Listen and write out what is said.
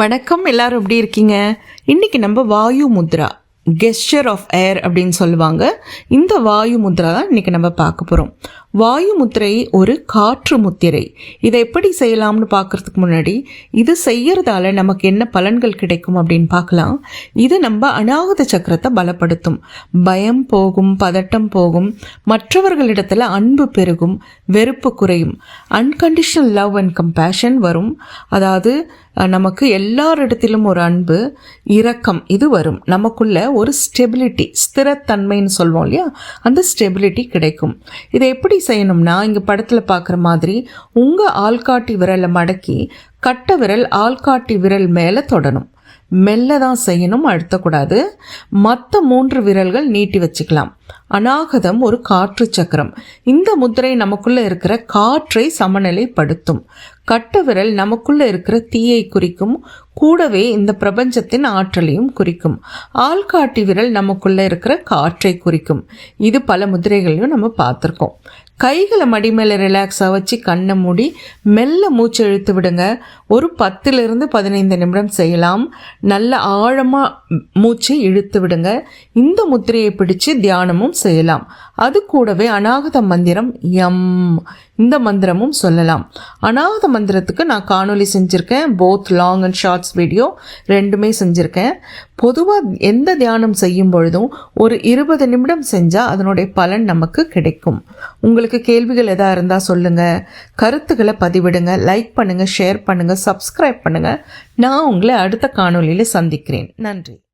வணக்கம் எல்லாரும் எப்படி இருக்கீங்க? இன்னைக்கு நம்ம Vayu Mudra gesture of air அப்படின்னு சொல்லுவாங்க. இந்த வாயு முத்ரா தான் இன்றைக்கி நம்ம பார்க்க போகிறோம் வாயு முத்திரை ஒரு காற்று முத்திரை. இதை எப்படி செய்யலாம்னு பார்க்குறதுக்கு முன்னாடி இது செய்யறதால நமக்கு என்ன பலன்கள் கிடைக்கும் அப்படின்னு பார்க்கலாம். இது நம்ம அநாகத சக்கரத்தை பலப்படுத்தும். பயம் போகும் பதட்டம் போகும் மற்றவர்களிடத்தில் அன்பு பெருகும் வெறுப்பு குறையும். அன்கண்டிஷனல் லவ் அண்ட் கம்பேஷன் வரும். அதாவது நமக்கு எல்லாரிடத்திலும் ஒரு அன்பு இரக்கம் இது வரும். நமக்குள்ள ஒரு ஸ்டெபிலிட்டி ஸ்திரத்தன்மைன்னு சொல்வோம் இல்லையா? அந்த ஸ்டெபிலிட்டி கிடைக்கும். இதை எப்படி செய்யணும்னா இங்கே படத்தில் பார்க்குற மாதிரி உங்கள் ஆள்காட்டி விரலை மடக்கி கட்டை விரல் ஆள்காட்டி விரல் மேலே தொடணும். மெல்ல தான் செய்யணும் அழுத்தக்கூடாது. மற்ற மூன்று விரல்கள் நீட்டி வச்சுக்கலாம். அநாகதம் ஒரு காற்று சக்கரம். இந்த முத்திரை நமக்குள்ள இருக்கிற காற்றை சமநிலைப்படுத்தும். கட்ட விரல் நமக்குள்ள இருக்கிற தீயை குறிக்கும். கூடவே இந்த பிரபஞ்சத்தின் ஆற்றலையும் குறிக்கும். ஆள்காட்டி விரல் நமக்குள்ள இருக்கிற காற்றை குறிக்கும். இது பல முதிரைகளையும் நம்ம பார்த்துருக்கோம். கைகளை மடி மேலே ரிலாக்ஸாக வச்சு கண்ணை மூடி மெல்ல மூச்சு இழுத்து விடுங்க. ஒரு பத்துலேருந்து பதினைந்து நிமிடம் செய்யலாம். நல்ல ஆழமாக மூச்சை இழுத்து விடுங்க. இந்த முத்திரையை பிடிச்சு தியானமும் செய்யலாம். அது கூடவே அநாகத மந்திரம் எம் இந்த மந்திரமும் சொல்லலாம். அநாகத மந்திரத்துக்கு நான் காணொலி செஞ்சுருக்கேன். Both long and shorts video ரெண்டுமே செஞ்சுருக்கேன். பொதுவாக எந்த தியானம் செய்யும் பொழுதும் ஒரு இருபது நிமிடம் செஞ்சால் அதனுடைய பலன் நமக்கு கிடைக்கும். உங்களுக்கு கேள்விகள் எதாக இருந்தால் சொல்லுங்கள் கருத்துக்களை பதிவிடுங்க. லைக் பண்ணுங்கள் ஷேர் பண்ணுங்கள் சப்ஸ்கிரைப் பண்ணுங்கள் நான் உங்களை அடுத்த காணொலியில் சந்திக்கிறேன். நன்றி.